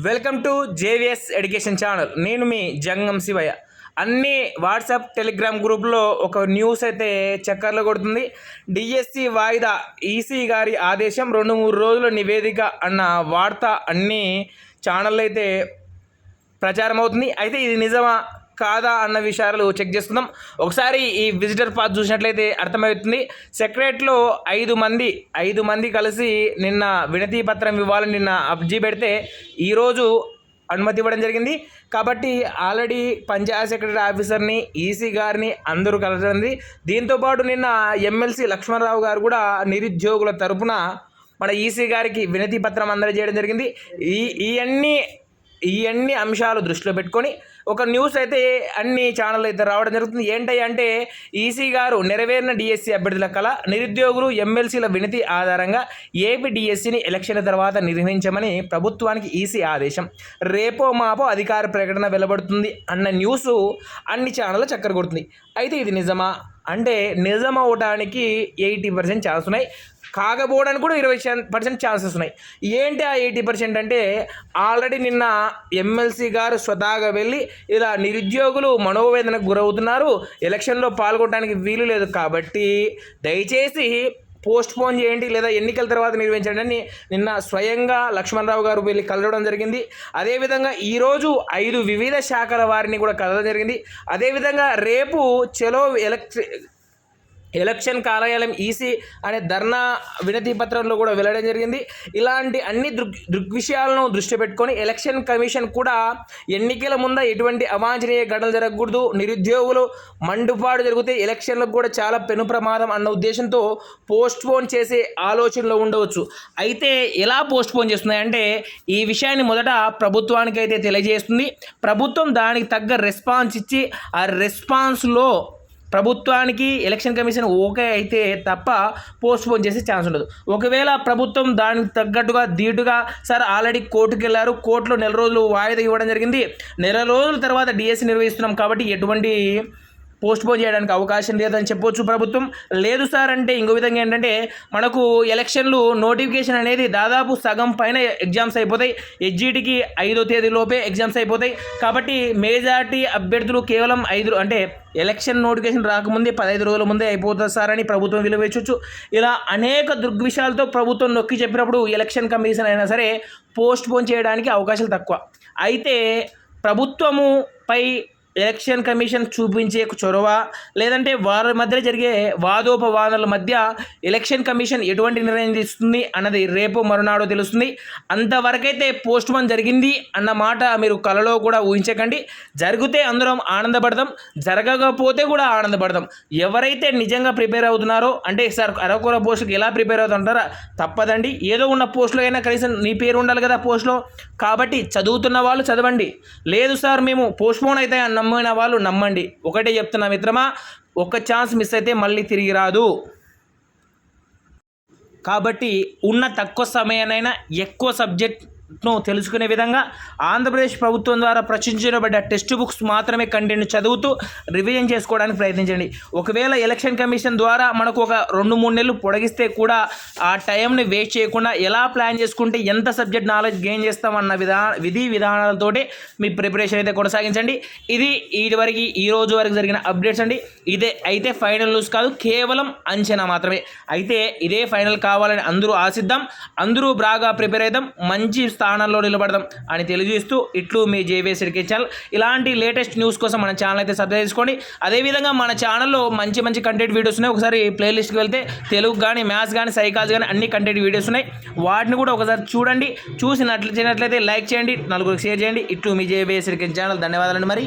Welcome to JVS education channel. నేను మీ జంగం శివయ్య. అన్ని వాట్సాప్ టెలిగ్రామ్ గ్రూప్లో ఒక న్యూస్ అయితే చక్కర్లు కొడుతుంది. డిఎస్సి వాయిదా ఈసీ గారి ఆదేశం రెండు మూడు రోజుల నివేదిక అన్న వార్త అన్ని ఛానళ్ళు అయితే ప్రచారం అవుతుంది అయితే ఇది నిజమా? కాదా అన్న విషయాలు చెక్ చేసుకుందాం. ఒకసారి ఈ విజిటర్ పాస్ చూసినట్లయితే అర్థమవుతుంది. సెక్రటరీలో ఐదు మంది ఐదు మంది కలిసి నిన్న వినతి పత్రం ఇవ్వాలని నిన్న అర్జీ పెడితే ఈరోజు అనుమతి ఇవ్వడం జరిగింది. కాబట్టి ఆల్రెడీ పంచాయత్ సెక్రటరీ ఆఫీసర్ని ఈసీ గారిని అందరూ కలగడం దీంతోపాటు నిన్న ఎమ్మెల్సీ లక్ష్మణరావు గారు కూడా నిరుద్యోగుల తరపున మన ఈసీ గారికి వినతి పత్రం అందజేయడం జరిగింది. ఈ ఇవన్నీ ఈ అన్ని అంశాలు దృష్టిలో పెట్టుకొని ఒక న్యూస్ అయితే అన్ని ఛానల్ అయితే రావడం జరుగుతుంది. ఏంటి అంటే ఈసీ గారు నెరవేరిన డిఎస్సి అభ్యర్థుల కళ నిరుద్యోగులు ఎమ్మెల్సీల వినతి ఆధారంగా ఏపీ డిఎస్సిని ఎలక్షన్ల తర్వాత నిర్వహించమని ప్రభుత్వానికి ఈసీ ఆదేశం. రేపో మాపో అధికార ప్రకటన వెలువడుతుంది అన్న న్యూస్ అన్ని ఛానళ్ళ చక్కర కొడుతుంది. అయితే ఇది నిజమా? అంటే నిజం అవడానికి ఎయిటీ పర్సెంట్ ఛాన్స్ ఉన్నాయి. కాకపోవడానికి కూడా ఇరవై పర్సెంట్ ఛాన్సెస్ ఉన్నాయి. ఏంటి ఆ ఎయిటీ పర్సెంట్ అంటే ఆల్రెడీ నిన్న ఎమ్మెల్సీ గారు స్వతహాగా వెళ్ళి ఇలా నిరుద్యోగులు మనోవేదనకు గురవుతున్నారు. ఎలక్షన్లో పాల్గొనడానికి వీలు లేదు కాబట్టి దయచేసి పోస్ట్ పోన్ చేయండి లేదా ఎన్నికల తర్వాత నిర్వహించండి అని నిన్న స్వయంగా లక్ష్మణరావు గారు వెళ్ళి కలవడం జరిగింది. అదేవిధంగా ఈరోజు ఐదు వివిధ శాఖల వారిని కూడా కలవడం జరిగింది. అదేవిధంగా రేపు చెలో ఎలక్ట్రి ఎలక్షన్ కార్యాలయం ఈసీ అనే ధర్నా వినతి పత్రంలో కూడా వెళ్ళడం జరిగింది. ఇలాంటి అన్ని దృక్ దృగ్విషయాలను దృష్టి పెట్టుకొని ఎలక్షన్ కమిషన్ కూడా ఎన్నికల ముంద ఎటువంటి అవాంఛనీయ ఘటనలు జరగకూడదు నిరుద్యోగులు మండుపాడు జరిగితే ఎలక్షన్లకు కూడా చాలా పెను ప్రమాదం అన్న ఉద్దేశంతో పోస్ట్పోన్ చేసే ఆలోచనలో ఉండవచ్చు. అయితే ఎలా పోస్ట్పోన్ చేస్తున్నాయంటే ఈ విషయాన్ని మొదట ప్రభుత్వానికి అయితే తెలియజేస్తుంది. ప్రభుత్వం దానికి తగ్గ రెస్పాన్స్ ఇచ్చి ఆ రెస్పాన్స్లో ప్రభుత్వానికి ఎలక్షన్ కమిషన్ ఓకే అయితే తప్ప పోస్ట్పోన్ చేసే ఛాన్స్ ఉండదు. ఒకవేళ ప్రభుత్వం దానికి తగ్గట్టుగా ధీటుగా సార్ ఆల్రెడీ కోర్టుకు వెళ్ళారు కోర్టులో నెల రోజులు వాయిదా ఇవ్వడం జరిగింది. నెల రోజుల తర్వాత డిఎస్సి నిర్వహిస్తున్నాం కాబట్టి ఎటువంటి పోస్ట్ పోన్ చేయడానికి అవకాశం లేదని చెప్పొచ్చు ప్రభుత్వం. లేదు సార్ అంటే ఇంకో విధంగా ఏంటంటే మనకు ఎలక్షన్లు నోటిఫికేషన్ అనేది దాదాపు సగం పైన ఎగ్జామ్స్ అయిపోతాయి. హెచ్జిటికి ఐదో తేదీ లోపే ఎగ్జామ్స్ అయిపోతాయి. కాబట్టి మేజారిటీ అభ్యర్థులు కేవలం ఐదు అంటే ఎలక్షన్ నోటిఫికేషన్ రాకముందే పదహైదు రోజుల ముందే అయిపోతుంది సార్ అని ప్రభుత్వం విలువేయచ్చు. ఇలా అనేక దృగ్విషయాలతో ప్రభుత్వం నొక్కి చెప్పినప్పుడు ఎలక్షన్ కమిషన్ అయినా సరే పోస్ట్ పోన్ చేయడానికి అవకాశాలు తక్కువ. అయితే ప్రభుత్వము పై ఎలక్షన్ కమిషన్ చూపించే చొరవ లేదంటే వారి మధ్య జరిగే వాదోపవాదాల మధ్య ఎలక్షన్ కమిషన్ ఎటువంటి నిర్ణయం తీస్తుంది అన్నది రేపు మరునాడు తెలుస్తుంది. అంతవరకైతే పోస్ట్ పోన్ జరిగింది అన్న మాట మీరు కలలో కూడా ఊహించకండి. జరిగితే అందరం ఆనందపడదాం జరగకపోతే కూడా ఆనందపడదాం ఎవరైతే నిజంగా ప్రిపేర్ అవుతున్నారో అంటే సార్ అరకొర పోస్టుకి ఎలా ప్రిపేర్ అవుతుంటారా? తప్పదండి. ఏదో ఉన్న పోస్టులో అయినా కనీసం నీ పేరు ఉండాలి కదా పోస్ట్లో. కాబట్టి చదువుతున్న వాళ్ళు చదవండి. లేదు సార్ మేము పోస్ట్ పోన్ అయితే అన్న నమ్మిన వాళ్ళు నమ్మండి. ఒకటే చెప్తున్నా మిత్రమా ఒక ఛాన్స్ మిస్ అయితే మళ్ళీ తిరిగి రాదు. కాబట్టి ఉన్న తక్కువ సమయానైనా ఎక్కువ సబ్జెక్ట్ ను తెలుసుకునే విధంగా ఆంధ్రప్రదేశ్ ప్రభుత్వం ద్వారా ప్రచురించబడ్డ టెక్స్ట్ బుక్స్ మాత్రమే కంటెంట్ చదువుతూ రివిజన్ చేసుకోవడానికి ప్రయత్నించండి. ఒకవేళ ఎలక్షన్ కమిషన్ ద్వారా మనకు ఒక రెండు మూడు నెలలు పొడిగిస్తే కూడా ఆ టైంని వేస్ట్ చేయకుండా ఎలా ప్లాన్ చేసుకుంటే ఎంత సబ్జెక్ట్ నాలెడ్జ్ గెయిన్ చేస్తామన్న విధా విధి విధానాలతోటి మీ ప్రిపరేషన్ అయితే కొనసాగించండి. ఇది ఇటువరకు ఈ రోజు వరకు జరిగిన అప్డేట్స్ అండి. ఇదే అయితే ఫైనల్ న్యూస్ కాదు కేవలం అంచనా మాత్రమే. అయితే ఇదే ఫైనల్ కావాలని అందరూ ఆశిద్దాం. అందరూ బాగా ప్రిపేర్ అవుదాం. మంచి స్థానంలో నిలబడదాం అని తెలియజేస్తూ ఇట్లు మీ జేవీఎస్ ఎడ్యుకేషన్ ఛానల్. ఇలాంటి లేటెస్ట్ న్యూస్ కోసం మన ఛానల్ అయితే సబ్స్క్రైబ్ చేసుకోండి. అదేవిధంగా మన ఛానల్లో మంచి మంచి కంటెంట్ వీడియోస్ ఉన్నాయి. ఒకసారి ప్లేలిస్ట్కి వెళ్తే తెలుగు కానీ మ్యాథ్స్ కానీ సైకాలజీ కానీ అన్ని కంటెంట్ వీడియోస్ ఉన్నాయి. వాటిని కూడా ఒకసారి చూడండి. చూసినట్లు చేయనట్లయితే లైక్ చేయండి. నలుగురికి షేర్ చేయండి. ఇట్లు మీ జేవీఎస్ ఎడ్యుకేషన్ ఛానల్. ధన్యవాదాలండి మరి.